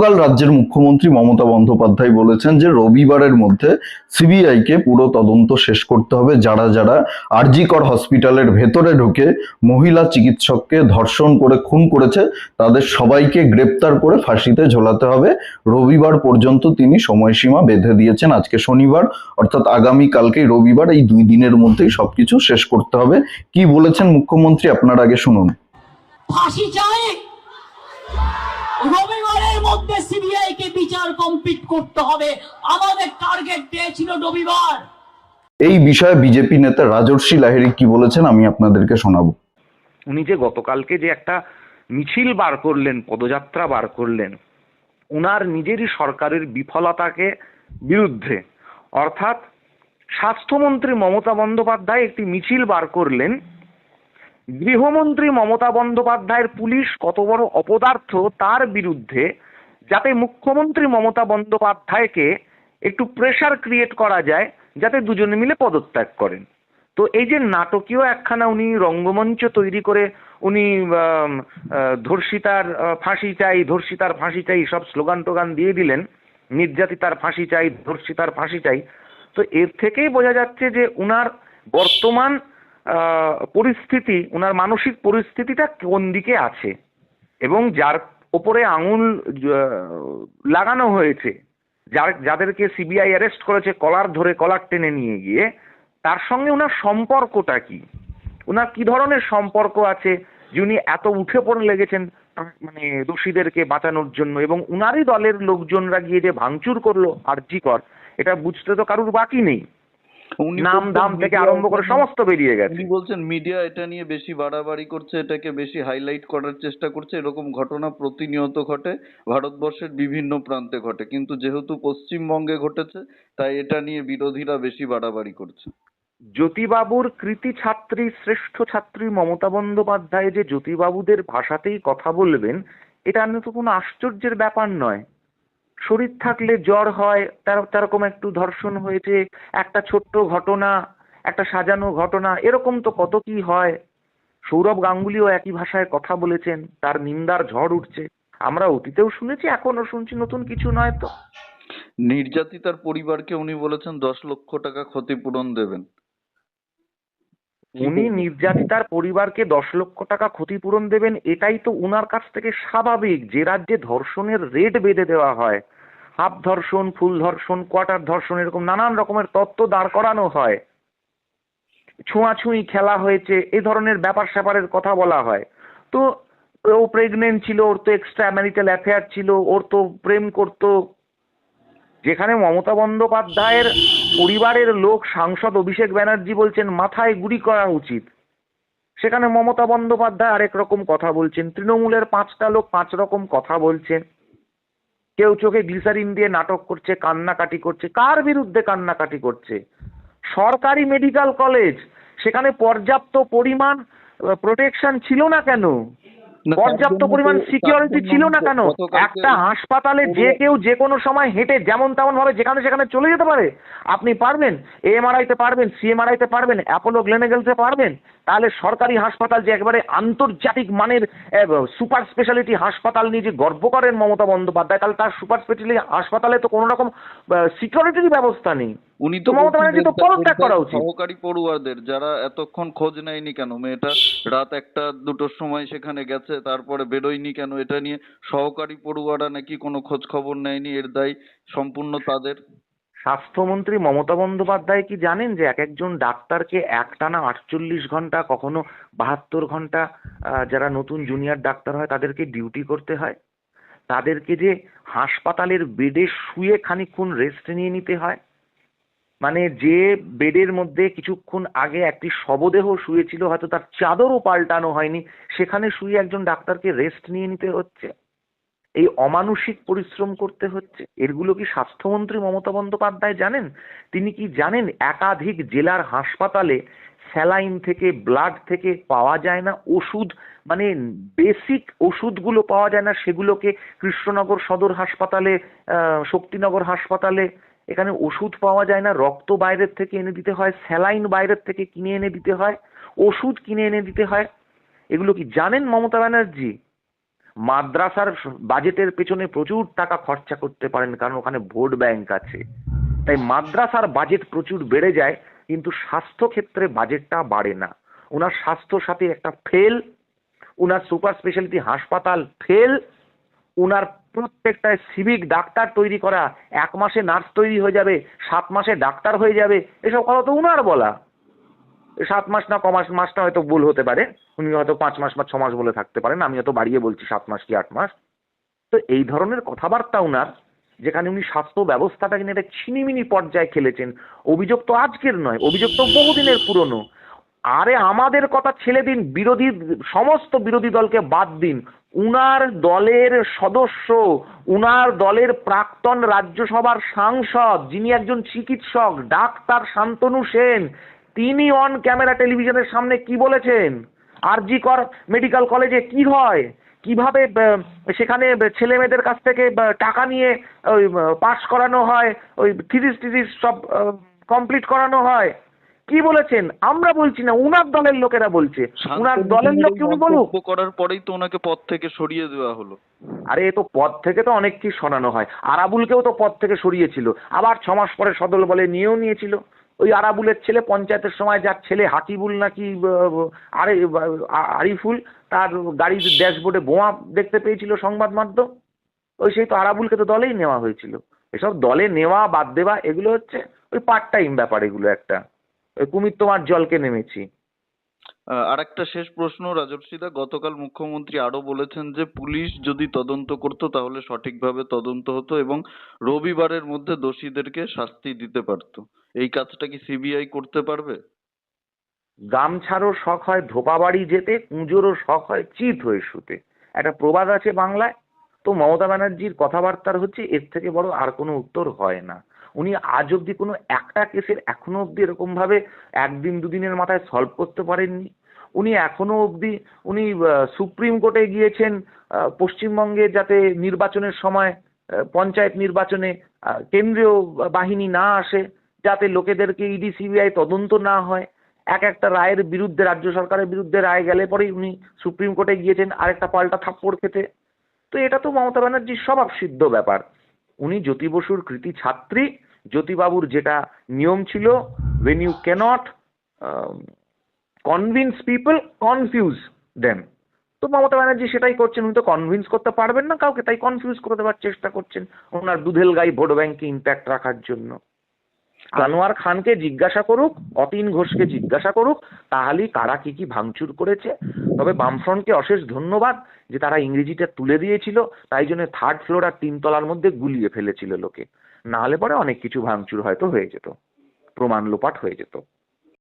গতকাল রাজ্যের মুখ্যমন্ত্রী মমতা বন্দ্যোপাধ্যায় বলেছেন যে রবিবারের মধ্যে সিবিআই কে পুরো তদন্ত শেষ করতে হবে। যারা যারা আরজিকর হসপিটালের ভেতরে ঢুকে মহিলা চিকিৎসককে ধর্ষণ করে, খুন করেছে, তাদের সবাইকে গ্রেপ্তার করে ফাঁসিতে ঝোলাতে হবে। রবিবার পর্যন্ত তিনি সময়সীমা বেঁধে দিয়েছেন। আজকে শনিবার, অর্থাৎ আগামী কালকেই রবিবার, এই দুই দিনের মধ্যেই সবকিছু শেষ করতে হবে। কি বলেছেন মুখ্যমন্ত্রী? আপনার আগে শুনুন। ফাঁসি চাই। রবিবারের মধ্যে সিবিআই কে বিচার কমপ্লিট করতে হবে। আমাদের টার্গেট দিয়েছিল রবিবার। এই বিষয়ে বিজেপি নেতা রাজর্ষি লাহিড়ী কি বলেছেন আমি আপনাদেরকে শোনাবো। উনি যে গতকালকে যে একটা মিছিল বার করলেন পদযাত্রা বার করলেন ওনার নিজেরই সরকারের বিফলতাকে বিরুদ্ধে। অর্থাৎ স্বাস্থ্যমন্ত্রী মমতা বন্দ্যোপাধ্যায় একটি মিছিল বার করলেন গৃহমন্ত্রী মমতা বন্দ্যোপাধ্যায়ের পুলিশ কত বড় অপদার্থ তার বিরুদ্ধে, যাতে মুখ্যমন্ত্রী মমতা বন্দ্যোপাধ্যায়কে একটু প্রেসার ক্রিয়েট করা যায়, যাতে দুজনে মিলে পদত্যাগ করেন। তো এই যে নাটকীয় একখানা উনি রঙ্গমঞ্চ তৈরি করে উনি ধর্ষিতার ফাঁসি চাই, ধর্ষিতার ফাঁসি চাই, সব স্লোগান টোগান দিয়ে দিলেন, নির্যাতিতার ফাঁসি চাই, ধর্ষিতার ফাঁসি চাই, তো এর থেকেই বোঝা যাচ্ছে যে উনার বর্তমান পরিস্থিতি ওনার মানসিক পরিস্থিতিটা কোন দিকে আছে? এবং যার ওপরে আঙুল লাগানো হয়েছে, যার, যাদেরকে সিবিআই অ্যারেস্ট করেছে, কলার ধরে কলার টেনে নিয়ে গিয়ে, তার সঙ্গে ওনার সম্পর্কটা কি? ওনার কি ধরনের সম্পর্ক আছে? যিনি এত উঠে পড়ে লেগেছেন মানে দোষীদেরকে বাঁচানোর জন্য, এবং উনারই দলের লোকজনরা গিয়ে যে ভাঙচুর করল, আরজিকর, এটা বুঝতে তো কারুর বাকি নেই। নাম দাম থেকে আরম্ভ করে এটা সমস্ত বেরিয়ে নিয়ে- গেছে। উনি বলছেন মিডিয়া এটা নিয়ে বেশি বাড়াবাড়ি করছে এটাকে বেশি হাইলাইট করার চেষ্টা করছে। এরকম ঘটনা প্রতিনিয়ত ঘটে ভারতবর্ষের বিভিন্ন প্রান্তে ঘটে। কিন্তু যেহেতু পশ্চিমবঙ্গে ঘটেছে তাই এটা নিয়ে বিরোধীরা বেশি বাড়াবাড়ি করছে। জ্যোতিবাবুর কৃতি ছাত্রী শ্রেষ্ঠ ছাত্রী মমতা বন্দ্যোপাধ্যায় যে জ্যোতিবাবুদের ভাষাতেই কথা বলবেন এটা নিয়ে তো কোনো আশ্চর্যের ব্যাপার নয়। শরীর থাকলে জ্বর হয়, তার, তারকম একটু ধর্ষণ হয়েছে, একটা ছোট্ট ঘটনা, একটা সাজানো ঘটনা, এরকম তো কত কি হয়। সৌরভ গাঙ্গুলিও একই ভাষায় কথা বলেছেন, তার নিন্দার ঝড় উঠছে। আমরা অতীতেও শুনেছি এখনও শুনছি, নতুন কিছু নয় তো। নির্যাতিতার পরিবারকে উনি বলেছেন, দশ লক্ষ টাকা ক্ষতিপূরণ দেবেন। উনি নির্যাতিতার পরিবারকে দশ লক্ষ টাকা ক্ষতিপূরণ দেবেন, এটাই তো উনার কাছ থেকে স্বাভাবিক। যে রাজ্যে ধর্ষণের রেট বেঁধে দেওয়া হয়, হাফ ধর্ষণ, ফুল ধর্ষণ, কোয়ার্টার ধর্ষণ, এরকম নানান রকমের তত্ত্ব দাঁড় করানো হয়। ছোঁয়াছুঁই খেলা হয়েছে, এ ধরনের ব্যাপার স্যাপারের কথা বলা হয়। তো ও প্রেগনেন্ট ছিল, ওর তো এক্সট্রা ম্যারিটাল অ্যাফেয়ার ছিল, ওর তো প্রেম করতো যেখানে মমতা বন্দ্যোপাধ্যায়ের পরিবারের লোক সাংসদ অভিষেক ব্যানার্জি বলছেন, মাথায় গুলি করা উচিত। সেখানে মমতা বন্দ্যোপাধ্যায় আরেক রকম কথা বলছেন, তৃণমূলের পাঁচটা লোক পাঁচ রকম কথা বলছেন। কেউ চোখে গ্লিসারিন দিয়ে নাটক করছে, কান্নাকাটি করছে। কার বিরুদ্ধে কান্নাকাটি করছে? সরকারি মেডিকেল কলেজ, সেখানে পর্যাপ্ত পরিমাণ প্রোটেকশন ছিল না কেন? পর্যাপ্ত পরিমাণ সিকিউরিটি ছিল না কেন? একটা হাসপাতালে যে কেউ যে কোনো সময় হেঁটে যেমন তেমন ভাবে যেখানে সেখানে চলে যেতে পারে। আপনি পারবেন? এএমআরআই তে পারবেন সিএমআরআই তে পারবেন অ্যাপোলো গ্লেনেগেলসে পারবেন। তাহলে সরকারি হাসপাতাল যে একবারে আন্তর্জাতিক মানের সুপার স্পেশালিটি হাসপাতাল নিয়ে যে গর্ব করেন মমতা বন্দ্যোপাধ্যায় তাহলে তার সুপার স্পেশালিটি হাসপাতালে তো কোনো রকম সিকিউরিটির ব্যবস্থা নেই। উনি তো মমতা ব্যানার্জি তো পদত্যাগ করা উচিত। সহকারী পড়ুয়াদের যারা এতক্ষণ খোঁজ নেয়নি কেন? মেয়েটা রাত একটা দুটোর সময় সেখানে গেছে তারপরে বেরোয়নি কেন? এটা নিয়ে সহকারী পড়ুয়ারা নাকি কোনো খোঁজ খবর নেয়নি? এর দায় সম্পূর্ণ তাদের। স্বাস্থ্যমন্ত্রী মমতা বন্দ্যোপাধ্যায় কি জানেন যে এক একজন ডাক্তারকে একটানা আটচল্লিশ ঘণ্টা কখনো বাহাত্তর ঘণ্টা যারা নতুন জুনিয়র ডাক্তার হয় তাদেরকে ডিউটি করতে হয়? তাদেরকে যে হাসপাতালের বেডে শুয়ে খানিকক্ষণ রেস্ট নিয়ে নিতে হয়? মানে যে বেডের মধ্যে কিছুক্ষণ আগে একটি শবদেহ শুয়েছিল, হয়তো তার চাদরও পাল্টানো হয়নি, সেখানে শুয়ে একজন ডাক্তারকে রেস্ট নিয়ে নিতে হচ্ছে। এই অমানসিক পরিশ্রম করতে হচ্ছে। এগুলো কি স্বাস্থ্যমন্ত্রী মমতা বন্দ্যোপাধ্যায় জানেন? তিনি কি জানেন একাধিক জেলার হাসপাতালে স্যালাইন থেকে ব্লাড থেকে পাওয়া যায় না, ওষুধ মানে বেসিক ওষুধগুলো পাওয়া যায় না, সেগুলোকে কৃষ্ণনগর সদর হাসপাতালে শক্তিনগর হাসপাতালে এখানে ওষুধ পাওয়া যায় না, রক্ত বাইরের থেকে এনে দিতে হয়, স্যালাইন বাইরের থেকে কিনে এনে দিতে হয়, ওষুধ কিনে এনে দিতে হয়। এগুলো কি জানেন মমতা ব্যানার্জি? মাদ্রাসার বাজেটের পেছনে প্রচুর টাকা খরচা করতে পারেন, কারণ ওখানে ভোট ব্যাংক আছে। তাই মাদ্রাসার বাজেট প্রচুর বেড়ে যায়, কিন্তু স্বাস্থ্য ক্ষেত্রে বাজেটটা বাড়ে না। ওনার স্বাস্থ্য সাথে একটা ফেল ওনার সুপার স্পেশালিটি হাসপাতাল ফেল ওনার প্রত্যেকটা সিভিক ডাক্তার তৈরি করা, এক মাসে নার্স তৈরি হয়ে যাবে, সাত মাসে ডাক্তার হয়ে যাবে, এসব কথা তো উনার বলা। সাত মাস না, ক মাস মাসটা হয়তো ভুল হতে পারে, উনি হয়তো পাঁচ মাস বা ছ মাস বলে থাকতে পারেন, আমি হয়তো বাড়িয়ে বলছি সাত মাস কি আট মাস। তো এই ধরনের কথাবার্তা উনার, যেখানে উনি স্বাস্থ্য ব্যবস্থাটাকে নিয়ে একটা ছিনিমিনি পর্যায়ে খেলেছেন, অভিযোগ তো আজকের নয়, অভিযোগ তো বহুদিনের পুরনো। আরে আমাদের কথা ছেড়ে দিন, বিরোধী, সমস্ত বিরোধী দলকে বাদ দিন। উনার দলের সদস্য, উনার দলের প্রাক্তন রাজ্যসভার সাংসদ, যিনি একজন চিকিৎসক, ডাক্তার শান্তনু সেন, তিনি অন ক্যামেরা টেলিভিশনের সামনে কি বলেছেন? আর জি কর মেডিকেল কলেজে কি হয়? কীভাবে সেখানে ছেলে মেয়েদের কাছ থেকে টাকা নিয়ে, ওই পাস করানো হয়? ওই থিরিস টিরিস সব কমপ্লিট করানো হয়? কি বলেছেন? আমরা বলছি না উনার দলের লোকেরা বলছে। উনার দলের লোক উনি বলুক। করার পরেই তো ওনাকে পদ থেকে সরিয়ে দেওয়া হলো। আরে এ তো পদ থেকে তো অনেক কিছু শোনানো হয়। আরাবুলকেও তো পদ থেকে সরিয়েছিল। আবার ছ মাস পরে সদল বলে নিয়েও নিয়েছিল। ওই আরাবুলের ছেলে পঞ্চায়েতের সময় যার ছেলে হাকিবুল নাকি আরে আরিফুল তার গাড়ির ড্যাশবোর্ডে বোমা দেখতে পেয়েছিল সংবাদ মাধ্যম। ওই সেই তো আরাবুলকে তো দলেই নেওয়া হয়েছিল। এসব দলে নেওয়া বাদ দেওয়া এগুলো হচ্ছে ওই পার্ট টাইম ব্যাপার এগুলো একটা। কুমির তোমার জলকে নেমেছি। আর একটা শেষ প্রশ্ন রাজর্ষিদা গতকাল মুখ্যমন্ত্রী আরও বলেছেন যে পুলিশ যদি তদন্ত করতো তাহলে সঠিকভাবে তদন্ত হতো এবং রবিবারের মধ্যে দোষীদেরকে শাস্তি দিতে পারতো। এই কাজটা কি সিবিআই করতে পারবে? গামছারও শখ হয় ধোপা বাড়ি যেতে কুঁজোরও শখ হয় চিত হয়ে শুতে। একটা প্রবাদ আছে বাংলায় তো মমতা ব্যানার্জির কথাবার্তার হচ্ছে এর থেকে বড় আর কোনো উত্তর হয় না। উনি আজ অবধি কোনো একটা কেসের এখনও অবধি এরকম ভাবে একদিন দুদিনের মাথায় সলভ করতে পারেননি। উনি এখনও অবধি, উনি সুপ্রিম কোর্টে গিয়েছেন পশ্চিমবঙ্গে যাতে নির্বাচনের সময় পঞ্চায়েত নির্বাচনে কেন্দ্রীয় বাহিনী না আসে, যাতে লোকেদেরকে ইডি সিবিআই তদন্ত না হয়। এক একটা রায়ের বিরুদ্ধে, রাজ্য সরকারের বিরুদ্ধে রায় গেলে পরেই উনি সুপ্রিম কোর্টে গিয়েছেন, আরেকটা পাল্টা থাপ্পড় খেতে। তো এটা তো মমতা ব্যানার্জির স্বভাব সিদ্ধ ব্যাপার। উনি জ্যোতি বসুর কৃতি ছাত্রী। জ্যোতিবাবুর যেটা নিয়ম ছিল when you can't convince people confuse then তো মমতা ব্যানার্জি সেটাই করছেন, উনি তো কনভিন্স করতে পারবেন না কাউকে, তাই কনফিউজ করে দেওয়ার চেষ্টা করছেন। ওনার দুধেল গাই ভোট ব্যাংকে ইম্প্যাক্ট রাখার জন্য। আনোয়ার খানকে জিজ্ঞাসা করুক, অতীন ঘোষকে জিজ্ঞাসা করুক, তাহলেই কারা কি কি ভাঙচুর করেছে। তবে বামফ্রন্টকে অশেষ ধন্যবাদ যে তারা ইংরেজিটা তুলে দিয়েছিল, তাই জন্য থার্ড ফ্লোর আর তিনতলার মধ্যে গুলিয়ে ফেলেছিল লোকে। না হলে পরে অনেক কিছু ভাঙচুর হয়তো হয়ে যেত। প্রমাণ লোপাট হয়ে যেত।